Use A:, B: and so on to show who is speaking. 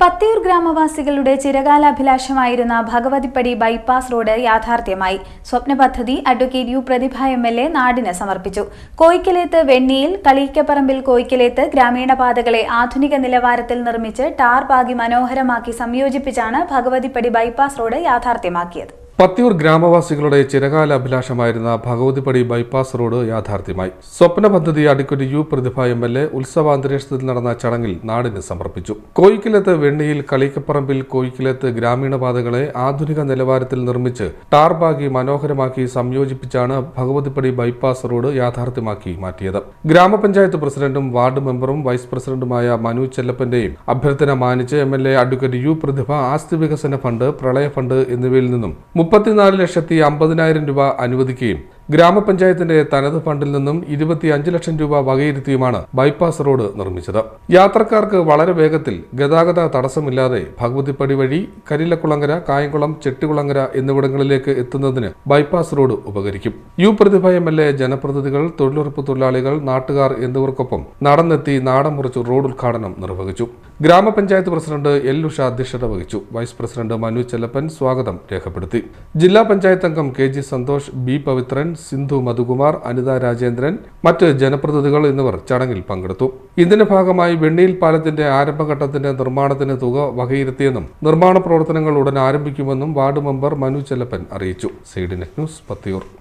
A: പത്തിയൂർ ഗ്രാമവാസികളുടെ ചിരകാലാഭിലാഷമായിരുന്ന Bhagavathippadi bypass road യാഥാർത്ഥ്യമായി. സ്വപ്ന പദ്ധതി advocate U Pratibha M L A നാടിന് സമർപ്പിച്ചു. കോയിക്കലേത്ത് വെണ്ണിയിൽ കളിയിക്കപ്പറമ്പിൽ കോയിക്കലേത്ത് ഗ്രാമീണ പാതകളെ ആധുനിക നിലവാരത്തിൽ നിർമ്മിച്ച് ടാർ പാകി മനോഹരമാക്കി സംയോജിപ്പിച്ചാണ് ഭഗവതിപ്പടി ബൈപ്പാസ് റോഡ് യാഥാർത്ഥ്യമാക്കിയത്.
B: പത്തിയൂർ ഗ്രാമവാസികളുടെ ചിരകാല അഭിലാഷമായിരുന്ന ഭഗവതിപടി ബൈപ്പാസ് റോഡ് യാഥാർത്ഥ്യമായി. സ്വപ്ന പദ്ധതി അടിക്കുടി U Pratibha M L A ഉത്സവാന്തരീക്ഷത്തിൽ നടന്ന ചടങ്ങിൽ നാടിന് സമർപ്പിച്ചു. കോയിക്കിലത്ത് വെണ്ണിയിൽ കളിക്കപ്പറമ്പിൽ കോയിക്കിലത്ത് ഗ്രാമീണ പാതകളെ ആധുനിക നിലവാരത്തിൽ നിർമ്മിച്ച് ടാർബാഗി മനോഹരമാക്കി സംയോജിപ്പിച്ചാണ് ഭഗവതിപ്പടി ബൈപ്പാസ് റോഡ് യാഥാർത്ഥ്യമാക്കി മാറ്റിയത്. ഗ്രാമപഞ്ചായത്ത് പ്രസിഡന്റും വാർഡ് മെമ്പറും വൈസ് പ്രസിഡന്റുമായ മനു ചെല്ലപ്പന്റെയും അഭ്യർത്ഥന മാനിച്ച് M L A advocate U Pratibha ആസ്തി വികസന ഫണ്ട് പ്രളയ ഫണ്ട് എന്നിവയിൽ നിന്നും മുപ്പത്തിനാല് ലക്ഷത്തി അമ്പതിനായിരം രൂപ അനുവദിക്കുകയും ഗ്രാമപഞ്ചായത്തിന്റെ തനത് ഫണ്ടിൽ നിന്നും ഇരുപത്തി അഞ്ച് ലക്ഷം രൂപ വകയിരുത്തിയുമാണ് ബൈപ്പാസ് റോഡ് നിർമ്മിച്ചത്. യാത്രക്കാർക്ക് വളരെ വേഗത്തിൽ ഗതാഗത തടസ്സമില്ലാതെ ഭഗവതിപ്പടി വഴി കരിലക്കുളങ്ങര കായംകുളം ചെട്ടികുളങ്ങര എന്നിവിടങ്ങളിലേക്ക് എത്തുന്നതിന് ബൈപ്പാസ് റോഡ് ഉപകരിക്കും. U Pratibha M L A ജനപ്രതിനിധികൾ തൊഴിലുറപ്പ് തൊഴിലാളികൾ നാട്ടുകാർ എന്നിവർക്കൊപ്പം നടന്നെത്തി നാടം മുറിച്ച് റോഡ് ഉദ്ഘാടനം നിർവഹിച്ചു. ഗ്രാമപഞ്ചായത്ത് പ്രസിഡന്റ് എൽ ഉഷ അധ്യക്ഷത വഹിച്ചു. വൈസ് പ്രസിഡന്റ് മനു ചെല്ലപ്പൻ സ്വാഗതം രേഖപ്പെടുത്തി. ജില്ലാ പഞ്ചായത്ത് അംഗം K G Santhosh B Pavithran Sindhu Madhukumar Anitha Rajendran മറ്റ് ജനപ്രതിനിധികൾ എന്നിവർ ചടങ്ങിൽ പങ്കെടുത്തു. ഇതിന്റെ ഭാഗമായി വെണ്ണിയിൽ പാലത്തിന്റെ ആരംഭഘട്ടത്തിന്റെ നിർമ്മാണത്തിന് തുക വകയിരുത്തിയെന്നും നിർമ്മാണ പ്രവർത്തനങ്ങൾ ഉടൻ ആരംഭിക്കുമെന്നും വാർഡ് മെമ്പർ മനു ചെല്ലപ്പൻ അറിയിച്ചു. Side news Pathiyoor.